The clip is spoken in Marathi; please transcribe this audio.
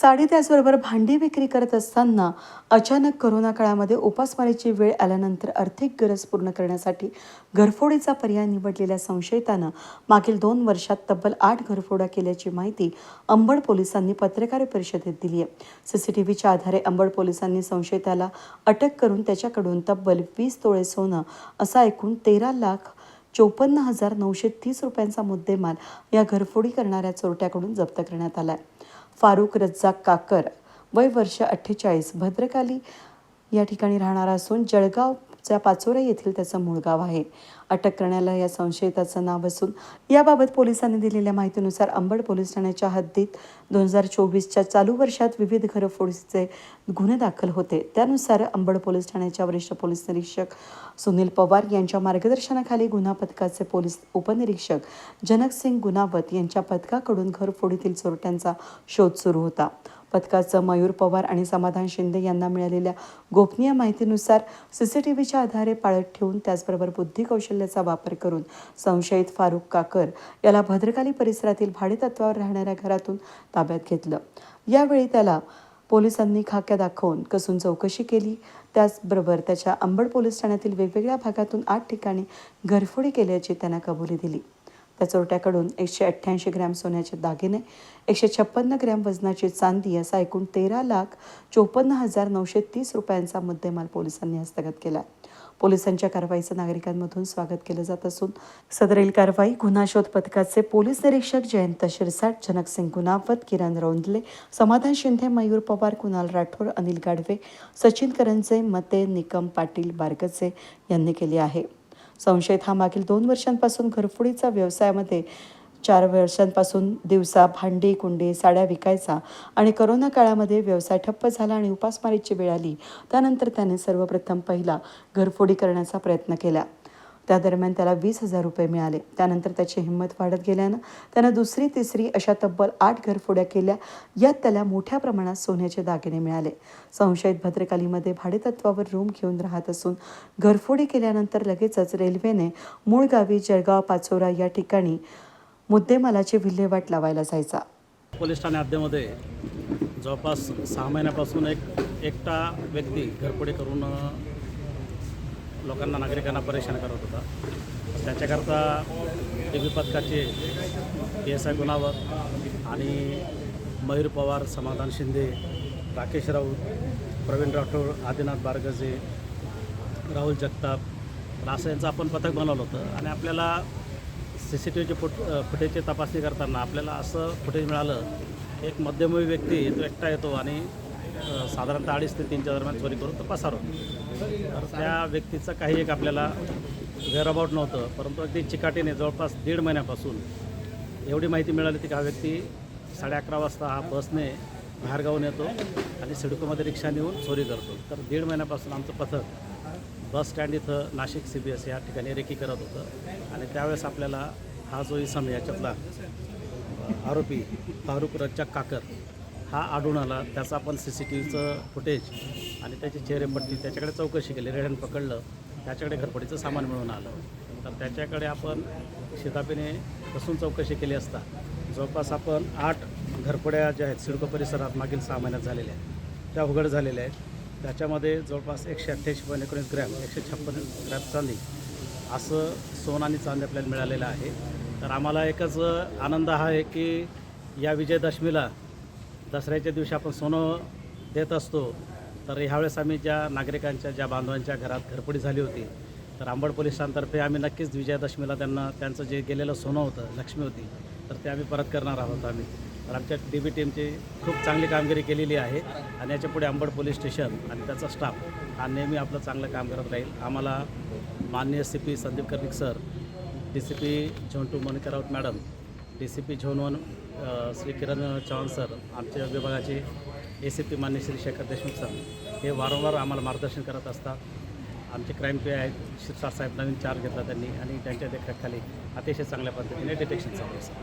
साडी त्याचबरोबर भांडी विक्री करत असताना अचानक करोना काळामध्ये उपासमारीची वेळ आल्यानंतर आर्थिक गरज पूर्ण करण्यासाठी घरफोडीचा पर्याय निवडलेल्या संशयितानं मागील दोन वर्षात तब्बल आठ घरफोड्या केल्याची माहिती अंबड पोलिसांनी पत्रकार परिषदेत दिली आहे. सीसीटीव्हीच्या आधारे अंबड पोलिसांनी संशयिताला अटक करून त्याच्याकडून तब्बल वीस तोळे सोनं असा एकूण तेरा लाख चोपन्न हजार नऊशे तीस रुपयांचा मुद्देमाल या घरफोडी करणाऱ्या चोरट्याकडून जप्त करण्यात आला आहे फारुख रज्जाक काकर वय वर्ष अठ्ठेचाळीस. भद्रकाली या ठिकाणी राहणारा असून जळगाव जळगावच्या पाचोरा येथील त्याचं मूळ गाव आहे. अटक करण्याला या संशयिताचं नाव असून याबाबत पोलिसांनी दिलेल्या माहितीनुसार अंबड पोलीस ठाण्याच्या हद्दीत दोन हजार चोवीसच्या चालू वर्षात विविध घरफोडीचे गुन्हे दाखल होते. त्यानुसार अंबड पोलीस ठाण्याच्या वरिष्ठ पोलीस निरीक्षक सुनील पवार यांच्या मार्गदर्शनाखाली गुन्हा पथकाचे पोलीस उपनिरीक्षक जनकसिंग गुणावत गुनावत यांच्या पथकाकडून घरफोडीतील चोरट्यांचा शोध सुरू होता. पथकाचं मयूर पवार आणि समाधान शिंदे यांना मिळालेल्या गोपनीय माहितीनुसार सी सी टी व्हीच्या आधारे पाळत ठेवून त्याचबरोबर बुद्धी कौशल्याचा वापर करून संशयित फारुख काकर याला भद्रकाली परिसरातील भाडेतत्वावर राहणाऱ्या घरातून ताब्यात घेतलं. यावेळी त्याला पोलिसांनी खाक्या दाखवून कसून चौकशी केली. त्याचबरोबर त्याच्या अंबड पोलीस ठाण्यातील वेगवेगळ्या भागातून आठ ठिकाणी घरफोडी केल्याची त्यांना कबुली दिली. त्या चोरट्याकडून एकशे अठ्ठ्याऐंशी ग्रॅम सोन्याचे दागिने एकशे छप्पन्न ग्रॅम वजनाची चांदी असा एकूण तेरा लाख चोपन्न हजार नऊशे तीस रुपयांचा मुद्देमाल पोलिसांनी हस्तगत केला. पोलिसांच्या कारवाईचं नागरिकांमधून स्वागत केलं जात असून सदरील कारवाई गुन्हा शोध पथकाचे पोलीस निरीक्षक जयंत शिरसाट जनकसिंग गुनावत किरण रोंदले समाधान शिंदे मयूर पवार कुणाल राठोड अनिल गाडवे सचिन करंजे मते निकम पाटील बारगचे यांनी केली आहे. संशयित हा मागील दोन वर्षांपासून घरफोडीचा व्यवसायामध्ये चार वर्षांपासून दिवसा भांडी कुंडी साड्या विकायचा आणि करोना काळामध्ये व्यवसाय ठप्प झाला आणि उपासमारीची वेळ आली. त्यानंतर त्याने सर्वप्रथम पहिला घरफोडी करण्याचा प्रयत्न केला. त्या दरम्यान त्याला वीस हजार रुपये मिळाले. त्यानंतर त्याची हिंमत वाढत गेल्यानं त्यानं दुसरी तिसरी अशा तब्बल आठ घरफोड्या केल्या. यात त्याला मोठ्या प्रमाणात सोन्याचे दागिने मिळाले. संशयित भद्रकालीमध्ये भाडेतत्वावर रूम घेऊन राहत असून घरफोडी केल्यानंतर लगेचच रेल्वेने मूळ गावी जळगाव पाचोरा या ठिकाणी मुद्देमालाची विल्हेवाट लावायला जायचा. पोलीस ठाणे हद्दीमध्ये जवळपास सहा महिन्यापासून एक एकटा व्यक्ती घरफोडी करून लोकांना नागरिकांना परेशान करत होता. त्याच्याकरता टी पथकाचे पी एस आय गुणावत आणि मयूर पवार समाधान शिंदे राकेश राऊत प्रवीण राठोड आदिनाथ बारगजे राहुल जगताप तर असं यांचं आपण पथक बनवलं होतं. आणि आपल्याला सी सी टी व्हीचे फुट फुटेजची तपासणी करताना आपल्याला असं फुटेज मिळालं एक मध्यमवयी व्यक्ती तो एकटा येतो आणि साधारणतः अडीच ते तीनच्या दरम्यान चोरी करून तो पसार होतो. तर त्या व्यक्तीचं काही एक आपल्याला वेअरअबाउट नव्हतं परंतु अगदी चिकाटीने जवळपास दीड महिन्यापासून एवढी माहिती मिळाली की हा व्यक्ती साडे अकरा वाजता हा बसने बाहेरगावून येतो आणि सिडकोमध्ये रिक्षा नेऊन चोरी करतो. तर दीड महिन्यापासून आमचं पथक बस स्टँड इथं नाशिक सी बी एस या ठिकाणी रेकी करत होतं आणि त्यावेळेस आपल्याला हा जो इसम याच्यातला आरोपी फारुख रज्जाक काकर हा आढळून आला. त्याचा आपण सी सी टी व्हीचं फुटेज आणि त्याची चेहरेपट्टी त्याच्याकडे चौकशी केली रेडन पकडलं त्याच्याकडे घरपडीचं सामान मिळून आलं. तर त्याच्याकडे आपण शितापीने कसून चौकशी केली असता. जवळपास आपण आठ घरपड्या ज्या आहेत सिडको परिसरात मागील सहा महिन्यात झालेल्या आहेत. त्या उघड झालेल्या आहेत. त्याच्यामध्ये जवळपास एकशे अठ्ठ्याऐंशी पॉईंट एकोणीस ग्रॅम एकशे छप्पन्न ग्रॅम चांदी असं सोनं आणि चांदी आपल्याला मिळालेलं आहे. तर आम्हाला एकच आनंद हा आहे की या विजयदशमीला दसऱ्याच्या दिवशी आपण सोनं देत असतो तर ह्यावेळेस आम्ही ज्या नागरिकांच्या ज्या बांधवांच्या घरात घरपडी झाली होती तर आंबड पोलिसांतर्फे आम्ही नक्कीच विजयादशमीला त्यांना त्यांचं जे गेलेलं सोनं होतं लक्ष्मी होती तर ते आम्ही परत करणार आहोत आम्ही. तर आमच्या डी बी टीमची खूप चांगली कामगिरी केलेली आहे आणि याच्यापुढे अंबड पोलीस स्टेशन आणि त्याचा स्टाफ हा नेहमी आपलं चांगलं काम करत राहील. आम्हाला माननीय C P Sandeep Karnik sir D C P zone two Monika Raut madam D C P zone one Shri Kiran Chavan sir आमच्या विभागाचे ए सी पी मान्य श्री शेखर देशमुख सर हे वारंवार आम्हाला मार्गदर्शन करत असतात. आमचे क्राईम पे आहेत शिरसाट साहेब नवीन चार्ज घेतला त्यांनी आणि त्यांच्या देखरेखाखाली अतिशय चांगल्या पद्धतीने डिटेक्शन चालू असतं